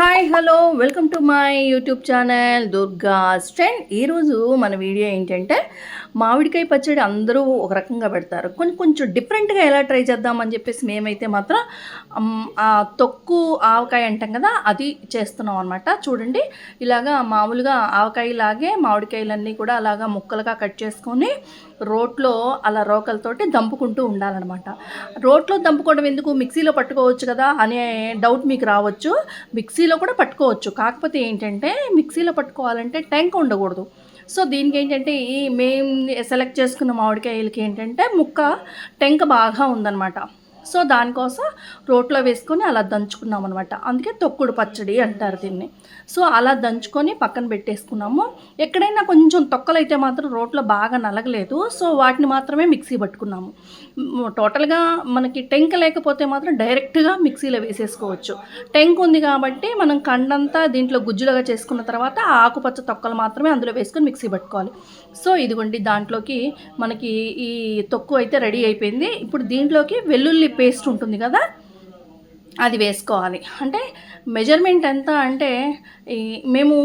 Hi hello welcome to my YouTube channel Durga స్ట్రెండ్ ఈరోజు మన video ఏంటంటే మామిడికాయ పచ్చడి అందరూ ఒక రకంగా పెడతారు. కొంచెం కొంచెం డిఫరెంట్గా ఎలా ట్రై చేద్దామని చెప్పేసి మేమైతే మాత్రం ఆ తొక్కు ఆవకాయ అంటాం కదా అది చేస్తున్నాం అనమాట చూడండి ఇలాగా మామూలుగా ఆవకాయ లాగే మామిడికాయలన్నీ కూడా అలాగా ముక్కలుగా కట్ చేసుకొని రోట్లో అలా రోకలతోటి దంపుకుంటూ ఉండాలన్నమాట. రోట్లో దంపుకోవడం ఎందుకు? మిక్సీలో పట్టుకోవచ్చు కదా అనే డౌట్ మీకు రావచ్చు. మిక్సీలో కూడా పట్టుకోవచ్చు. కాకపోతే ఏంటంటే మిక్సీలో పట్టుకోవాలంటే ట్యాంక్ ఉండకూడదు. సో దీనికి ఏంటంటే ఈ మేము సెలెక్ట్ చేసుకున్న మామిడికాయలకి ఏంటంటే ముక్క టెంక బాగా ఉందన్నమాట. సో దానికోసం రోట్లో వేసుకొని అలా దంచుకున్నాం అనమాట అందుకే తొక్కుడు పచ్చడి అంటారు దీన్ని. సో అలా దంచుకొని పక్కన పెట్టేసుకున్నాము. ఎక్కడైనా కొంచెం తొక్కలైతే మాత్రం రోట్లో బాగా నలగలేదు. సో వాటిని మాత్రమే మిక్సీ పట్టుకున్నాము. టోటల్గా మనకి టెంక లేకపోతే మాత్రం డైరెక్ట్గా మిక్సీలో వేసేసుకోవచ్చు. టెంక్ ఉంది కాబట్టి మనం కండంతా దీంట్లో గుజ్జులుగా చేసుకున్న తర్వాత ఆకుపచ్చ తొక్కలు మాత్రమే అందులో వేసుకొని మిక్సీ పట్టుకోవాలి. సో ఇదిగోండి దాంట్లోకి మనకి ఈ తొక్కు అయితే రెడీ అయిపోయింది. ఇప్పుడు దీంట్లోకి వెల్లుల్లి పేస్ట్ ఉంటుంది కదా? అది వేసుకోవాలి. అంటే మెజర్మెంట్ ఎంత అంటే ఈ మేము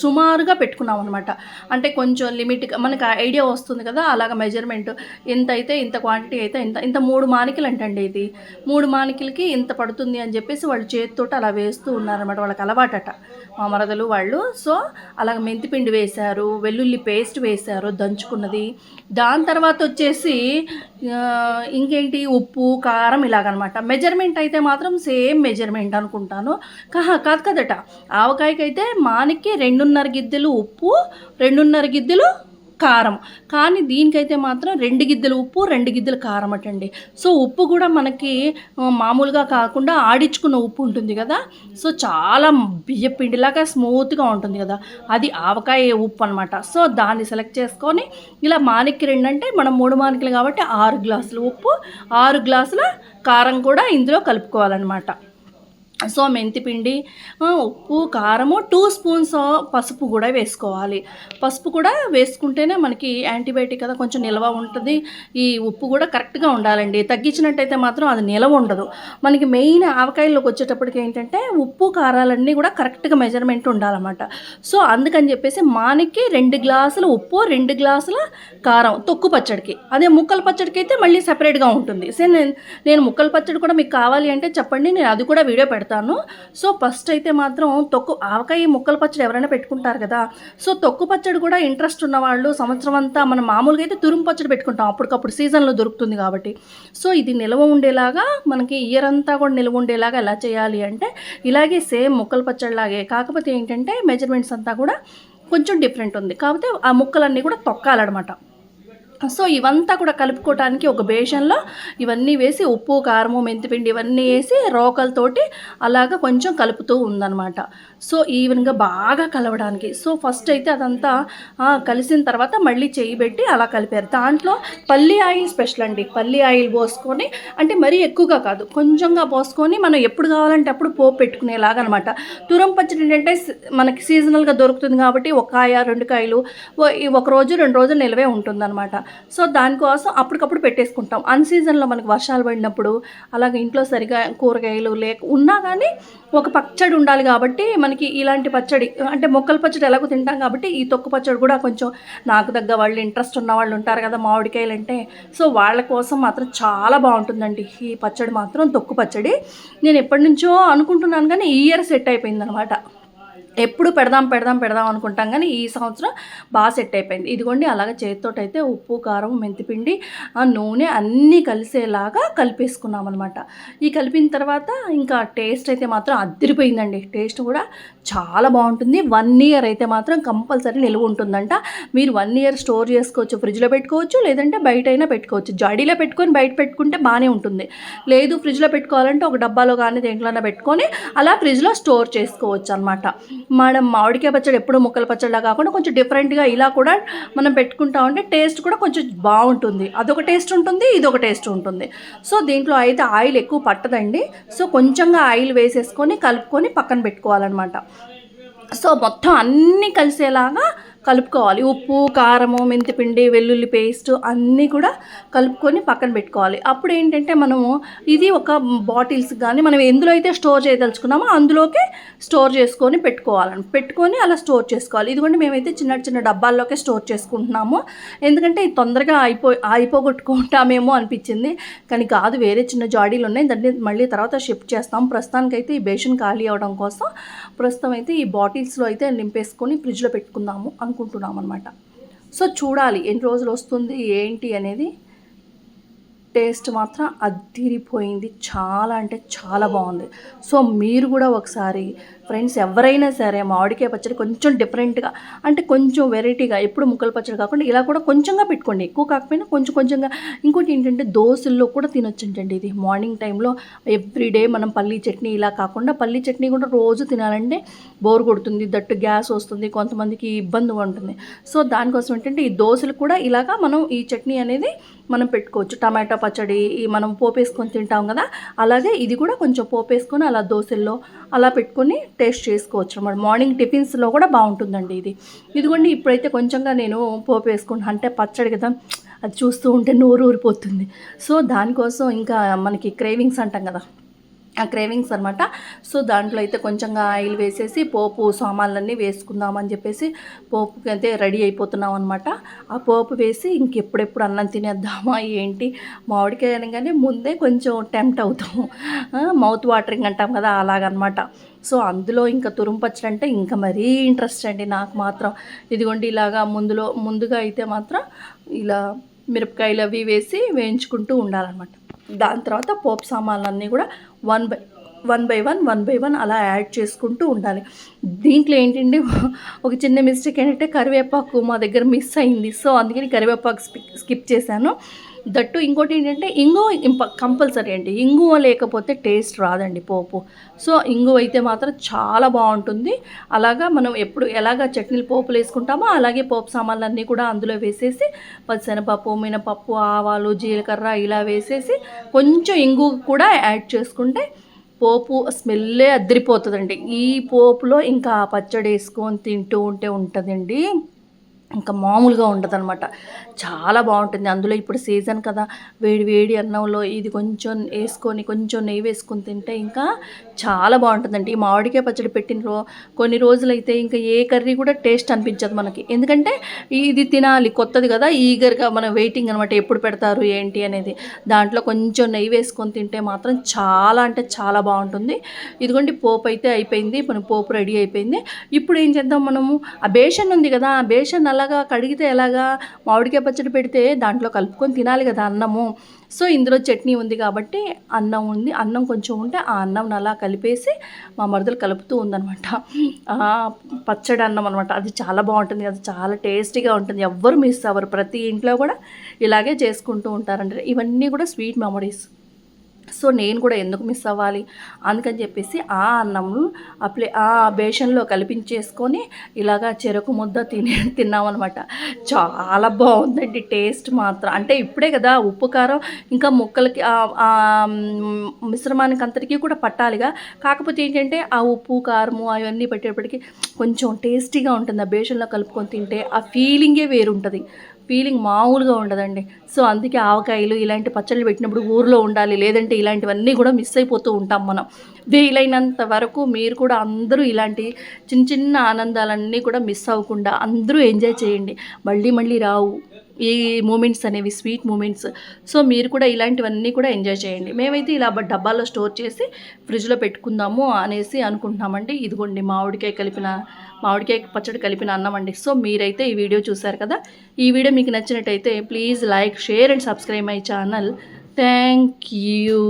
సుమారుగా పెట్టుకున్నాం అనమాట అంటే కొంచెం లిమిట్గా మనకు ఐడియా వస్తుంది కదా అలాగ మెజర్మెంట్. ఎంత అయితే ఇంత క్వాంటిటీ అయితే ఇంత ఇంత మూడు మానికలు అంటండి ఇది. మూడు మానికలకి ఇంత పడుతుంది అని చెప్పేసి వాళ్ళు చేతితోటి అలా వేస్తూ ఉన్నారనమాట వాళ్ళకి అలవాటట మా మరదలు వాళ్ళు. సో అలాగ మెంతిపిండి వేశారు వెల్లుల్లి పేస్ట్ వేశారు దంచుకున్నది. దాని తర్వాత వచ్చేసి ఇంకేంటి? ఉప్పు కారం ఇలాగనమాట మెజర్మెంట్ అయితే మాత్రం సేమ్ మెజర్మెంట్ అనుకుంటాను. కహా కాదు కదట. ఆవకాయకైతే మానికి రెండున్నర గిద్దెలు ఉప్పు రెండున్నర గిద్దెలు కారం. కానీ దీనికైతే మాత్రం రెండు గిద్దెలు ఉప్పు రెండు గిద్దెలు కారం అటండి. సో ఉప్పు కూడా మనకి మామూలుగా కాకుండా ఆడించుకున్న ఉప్పు ఉంటుంది కదా. సో చాలా బియ్య పిండిలాగా స్మూత్గా ఉంటుంది కదా. అది ఆవకాయ ఉప్పు అనమాట సో దాన్ని సెలెక్ట్ చేసుకొని ఇలా మానికి రెండు అంటే మనం మూడు మానికలు కాబట్టి ఆరు గ్లాసులు ఉప్పు ఆరు గ్లాసుల కారం కూడా ఇందులో కలుపుకోవాలన్నమాట. సో మెంతిపిండి ఉప్పు కారము టూ స్పూన్స్ పసుపు కూడా వేసుకోవాలి. పసుపు కూడా వేసుకుంటేనే మనకి యాంటీబయాటిక్ కదా కొంచెం నిల్వ ఉంటుంది. ఈ ఉప్పు కూడా కరెక్ట్గా ఉండాలండి. తగ్గించినట్టయితే మాత్రం అది నిల్వ ఉండదు. మనకి మెయిన్ ఆవకాయల్లోకి వచ్చేటప్పటికి ఏంటంటే ఉప్పు కారాలన్నీ కూడా కరెక్ట్గా మెజర్మెంట్ ఉండాలన్నమాట. సో అందుకని చెప్పేసి మానికి రెండు గ్లాసులు ఉప్పు రెండు గ్లాసుల కారం తొక్కు పచ్చడికి. అదే ముక్కల పచ్చడికి అయితే మళ్ళీ సెపరేట్గా ఉంటుంది. సో నేను నేను ముక్కల పచ్చడి కూడా మీకు కావాలి అంటే చెప్పండి నేను అది కూడా వీడియో పెడతాను. సో ఫస్ట్ అయితే మాత్రం తొక్కు ఆవకాయ ముక్కల పచ్చడి ఎవరైనా పెట్టుకుంటారు కదా సో తొక్కు పచ్చడి కూడా ఇంట్రెస్ట్ ఉన్న వాళ్ళు సంవత్సరం అంతా మనం మామూలుగా అయితే తురుము పచ్చడి పెట్టుకుంటాం. అప్పటికప్పుడు సీజన్లో దొరుకుతుంది కాబట్టి. సో ఇది నిల్వ ఉండేలాగా మనకి ఇయర్ అంతా కూడా నిల్వ ఉండేలాగా ఎలా చేయాలి అంటే ఇలాగే సేమ్ ముక్కల పచ్చడిలాగే కాకపోతే ఏంటంటే మెజర్మెంట్స్ అంతా కూడా కొంచెం డిఫరెంట్ ఉంది. కాకపోతే ఆ ముక్కలన్నీ కూడా తొక్కాలన్నమాట. సో ఇవంతా కూడా కలుపుకోవటానికి ఒక బేషన్లో ఇవన్నీ వేసి ఉప్పు కారము మెంతిపిండి ఇవన్నీ వేసి రోకలతోటి అలాగా కొంచెం కలుపుతూ ఉందన్నమాట. సో ఈవెన్గా బాగా కలవడానికి. సో ఫస్ట్ అయితే అదంతా కలిసిన తర్వాత మళ్ళీ చేయి పెట్టి అలా కలిపారు. దాంట్లో పల్లి ఆయిల్ స్పెషల్ అండి. పల్లి ఆయిల్ పోసుకొని అంటే మరీ ఎక్కువగా కాదు కొంచెంగా పోసుకొని మనం ఎప్పుడు కావాలంటే అప్పుడు పోపు పెట్టుకునేలాగా అనమాట తురం పచ్చడి ఏంటంటే మనకి సీజనల్గా దొరుకుతుంది కాబట్టి ఒక కాయ రెండు కాయలు ఒక రోజు రెండు రోజులు నిలవే ఉంటుందన్నమాట. సో దానికోసం అప్పటికప్పుడు పెట్టేసుకుంటాం. అన్ సీజన్లో మనకి వర్షాలు పడినప్పుడు అలాగే ఇంట్లో సరిగా కూరగాయలు లేక ఉన్నా కానీ ఒక పచ్చడి ఉండాలి కాబట్టి మనకి ఇలాంటి పచ్చడి అంటే మొక్కల పచ్చడి ఎలాగో తింటాం కాబట్టి ఈ తొక్కు పచ్చడి కూడా కొంచెం నాకు దగ్గర వాళ్ళు ఇంట్రెస్ట్ ఉన్న వాళ్ళు ఉంటారు కదా మామిడికాయలు అంటే. సో వాళ్ళ కోసం మాత్రం చాలా బాగుంటుందండి ఈ పచ్చడి మాత్రం తొక్కు పచ్చడి. నేను ఎప్పటి నుంచో అనుకుంటున్నాను కానీ ఈ ఇయర్ సెట్ అయిపోయింది అనమాట ఎప్పుడు పెడదాం పెడదాం పెడదాం అనుకుంటాం కానీ ఈ సంవత్సరం బాగా సెట్ అయిపోయింది. ఇదిగోండి అలాగే చేతితోటైతే ఉప్పు కారం మెంతిపిండి ఆ నూనె అన్నీ కలిసేలాగా కలిపేసుకున్నాం అనమాట ఈ కలిపిన తర్వాత ఇంకా టేస్ట్ అయితే మాత్రం అదిరిపోయిందండి. టేస్ట్ కూడా చాలా బాగుంటుంది. వన్ ఇయర్ అయితే మాత్రం కంపల్సరీ నిలువ ఉంటుందంట. మీరు వన్ ఇయర్ స్టోర్ చేసుకోవచ్చు ఫ్రిడ్జ్లో పెట్టుకోవచ్చు లేదంటే బయట అయినా పెట్టుకోవచ్చు. జాడీలో పెట్టుకొని బయట పెట్టుకుంటే బాగానే ఉంటుంది. లేదు ఫ్రిడ్జ్లో పెట్టుకోవాలంటే ఒక డబ్బాలో కానీ దేంట్లోనే పెట్టుకొని అలా ఫ్రిడ్జ్లో స్టోర్ చేసుకోవచ్చు అనమాట మనం మామిడికాయ పచ్చడి ఎప్పుడు ముక్కల పచ్చడిలా కాకుండా కొంచెం డిఫరెంట్గా ఇలా కూడా మనం పెట్టుకుంటా ఉంటే టేస్ట్ కూడా కొంచెం బాగుంటుంది. అదొక టేస్ట్ ఉంటుంది ఇదొక టేస్ట్ ఉంటుంది. సో దీంట్లో అయితే ఆయిల్ ఎక్కువ పట్టదండి. సో కొంచెంగా ఆయిల్ వేసేసుకొని కలుపుకొని పక్కన పెట్టుకోవాలన్నమాట. సో మొత్తం అన్నీ కలిసేలాగా కలుపుకోవాలి. ఉప్పు కారము మెంతిపిండి వెల్లుల్లి పేస్ట్ అన్నీ కూడా కలుపుకొని పక్కన పెట్టుకోవాలి. అప్పుడు ఏంటంటే మనము ఇది ఒక బాటిల్స్ కానీ మనం ఎందులో అయితే స్టోర్ చేయదలుచుకున్నామో అందులోకే స్టోర్ చేసుకొని పెట్టుకోవాలని పెట్టుకొని అలా స్టోర్ చేసుకోవాలి. ఇదిగోండి మేమైతే చిన్న చిన్న డబ్బాల్లోకే స్టోర్ చేసుకుంటున్నాము. ఎందుకంటే ఇది తొందరగా అయిపో అయిపోగొట్టుకుంటామేమో అనిపించింది. కానీ కాదు వేరే చిన్న జాడీలు ఉన్నాయి. దాన్ని మళ్ళీ తర్వాత షిఫ్ట్ చేస్తాం. ప్రస్తుతానికైతే ఈ బేషన్ ఖాళీ అవడం కోసం ప్రస్తుతం అయితే ఈ బాటిల్స్లో అయితే నింపేసుకొని ఫ్రిడ్జ్లో పెట్టుకుందాము. అనుకుంటున్నాం అనమాట సో చూడాలి ఎన్ని రోజులు వస్తుంది ఏంటి అనేది టేస్ట్ మాత్రం అద్దిరిపోయింది చాలా అంటే చాలా బాగుంది. సో మీరు కూడా ఒకసారి ఫ్రెండ్స్ ఎవరైనా సరే మామిడికాయ పచ్చడి కొంచెం డిఫరెంట్గా అంటే కొంచెం వెరైటీగా ఎప్పుడు ముక్కల పచ్చడి కాకుండా ఇలా కూడా కొంచెంగా పెట్టుకోండి. ఎక్కువ కాకపోయినా కొంచెం కొంచెంగా. ఇంకోటి ఏంటంటే దోశల్లో కూడా తినొచ్చండి ఇది మార్నింగ్ టైంలో ఎవ్రీడే మనం పల్లీ చట్నీ ఇలా కాకుండా పల్లీ చట్నీ కూడా రోజు తినాలంటే బోర్ కొడుతుంది. దట్టు గ్యాస్ వస్తుంది కొంతమందికి ఇబ్బంది ఉంటుంది. సో దానికోసం ఏంటంటే ఈ దోశలు కూడా ఇలాగా మనం ఈ చట్నీ అనేది మనం పెట్టుకోవచ్చు. టమాటా పచ్చడి మనం పోపేసుకొని తింటాం కదా అలాగే ఇది కూడా కొంచెం పోపేసుకొని అలా దోశల్లో అలా పెట్టుకొని టేస్ట్ చేసుకోవచ్చు అనమాట మార్నింగ్ టిఫిన్స్లో కూడా బాగుంటుందండి ఇది. ఇదిగోండి ఇప్పుడైతే కొంచెంగా నేను పోపు అంటే పచ్చడి కదా అది చూస్తూ ఉంటే నోరు ఊరిపోతుంది సో దానికోసం ఇంకా మనకి క్రేవింగ్స్ అంటాం కదా ఆ క్రేవింగ్స్ అనమాట సో దాంట్లో అయితే కొంచెంగా ఆయిల్ వేసేసి పోపు సామాన్లన్నీ వేసుకుందామని చెప్పేసి పోపుకి అయితే రెడీ అయిపోతున్నాం అనమాట ఆ పోపు వేసి ఇంకెప్పుడెప్పుడు అన్నం తినేద్దామా ఏంటి? మామిడికాయ అనగానే ముందే కొంచెం టెంప్ట్ అవుతాము. మౌత్ వాటరింగ్ అంటాం కదా అలాగనమాట. సో అందులో ఇంకా తురుంపచ్చడి అంటే ఇంకా మరీ ఇంట్రెస్ట్ అండి నాకు మాత్రం. ఇదిగోండి ఇలాగా ముందులో ముందుగా అయితే మాత్రం ఇలా మిరపకాయలు అవి వేసి వేయించుకుంటూ ఉండాలన్నమాట. దాని తర్వాత పోపు సామాన్లన్నీ కూడా one by one by one one by one అలా యాడ్ చేసుకుంటూ ఉండాలి. దీంట్లో ఏంటంటే ఒక చిన్న మిస్టేక్ ఏంటంటే కరివేపాకు మా దగ్గర మిస్ అయింది. సో అందుకని కరివేపాకు స్కిప్ చేశాను. దట్టు ఇంకోటి ఏంటంటే ఇంగువ ఇంప కంపల్సరీ అండి. ఇంగువ లేకపోతే టేస్ట్ రాదండి పోపు. సో ఇంగువ అయితే మాత్రం చాలా బాగుంటుంది. అలాగా మనం ఎప్పుడు ఎలాగ చట్నీలు పోపులు వేసుకుంటామో అలాగే పోపు సామాన్లన్నీ కూడా అందులో వేసేసి పచ్చనపప్పు మినపప్పు ఆవాలు జీలకర్ర ఇలా వేసేసి కొంచెం ఇంగు కూడా యాడ్ చేసుకుంటే పోపు స్మెల్లే అద్దరిపోతుందండి ఈ పోపులో ఇంకా పచ్చడి వేసుకొని తింటూ ఉంటే ఉంటుందండి. ఇంకా మామూలుగా ఉండదు అనమాట చాలా బాగుంటుంది. అందులో ఇప్పుడు సీజన్ కదా. వేడి వేడి అన్నంలో ఇది కొంచెం వేసుకొని కొంచెం నెయ్యి వేసుకొని తింటే ఇంకా చాలా బాగుంటుందండి. ఈ మామిడికాయ పచ్చడి పెట్టిన రో కొన్ని రోజులైతే ఇంకా ఏ కర్రీ కూడా టేస్ట్ అనిపించదు మనకి. ఎందుకంటే ఇది తినాలి. కొత్తది కదా. ఈగర్గా మన వెయిటింగ్ అనమాట ఎప్పుడు పెడతారు ఏంటి అనేది. దాంట్లో కొంచెం నెయ్యి వేసుకొని తింటే మాత్రం చాలా అంటే చాలా బాగుంటుంది. ఇదిగోండి పోపు అయితే అయిపోయింది. మన పోపు రెడీ అయిపోయింది. ఇప్పుడు ఏం చేద్దాం మనము? ఆ బేషన్ ఉంది కదా. ఆ బేషన్ అలా అలాగా కడిగితే ఎలాగా మామిడికాయ పచ్చడి పెడితే దాంట్లో కలుపుకొని తినాలి కదా అన్నము. సో ఇందులో చట్నీ ఉంది కాబట్టి అన్నం ఉంది. అన్నం కొంచెం ఉంటే ఆ అన్నం అలా కలిపేసి మా మరదలు కలుపుతూ ఉందనమాట పచ్చడి అన్నం అనమాట అది చాలా బాగుంటుంది. అది చాలా టేస్టీగా ఉంటుంది. ఎవ్వరు మిస్ అవ్వరు. ప్రతి ఇంట్లో కూడా ఇలాగే చేసుకుంటూ ఉంటారంటే ఇవన్నీ కూడా స్వీట్ మెమరీస్. సో నేను కూడా ఎందుకు మిస్ అవ్వాలి? అందుకని చెప్పేసి ఆ అన్నం ఆ ప్లే ఆ బేషన్లో కలిపించేసుకొని ఇలాగా చెరుకు ముద్ద తిని తిన్నామన్నమాట. చాలా బాగుందండి టేస్ట్ మాత్రం. అంటే ఇప్పుడే కదా ఉప్పు కారం ఇంకా ముక్కలకి మిశ్రమానికి అంతటికీ కూడా పట్టాలిగా. కాకపోతే ఏంటంటే ఆ ఉప్పు కారము అవన్నీ పెట్టేటప్పటికి కొంచెం టేస్టీగా ఉంటుంది. ఆ బేషన్లో కలుపుకొని తింటే ఆ ఫీలింగే వేరుంటుంది. ఫీలింగ్ మామూలుగా ఉండదండి. సో అందుకే ఆవకాయలు ఇలాంటి పచ్చళ్ళు పెట్టినప్పుడు ఊర్లో ఉండాలి లేదంటే ఇలాంటివన్నీ కూడా మిస్ అయిపోతూ ఉంటాం మనం. వీలైనంత వరకు మీరు కూడా అందరూ ఇలాంటి చిన్న చిన్న ఆనందాలన్నీ కూడా మిస్ అవ్వకుండా అందరూ ఎంజాయ్ చేయండి. మళ్ళీ మళ్ళీ రావు. ఈ మూమెంట్స్ అనేవి స్వీట్ మూమెంట్స్ సో మీరు కూడా ఇలాంటివన్నీ కూడా ఎంజాయ్ చేయండి. మేమైతే ఇలా డబ్బాలో స్టోర్ చేసి ఫ్రిడ్జ్లో పెట్టుకుందాము అనేసి అనుకుంటున్నామండి. ఇదిగోండి మామిడికాయ కలిపిన మామిడికాయ పచ్చడి కలిపిన అన్నం అండి. సో మీరైతే ఈ వీడియో చూసారు కదా? ఈ వీడియో మీకు నచ్చినట్టయితే please like share and subscribe my channel thank you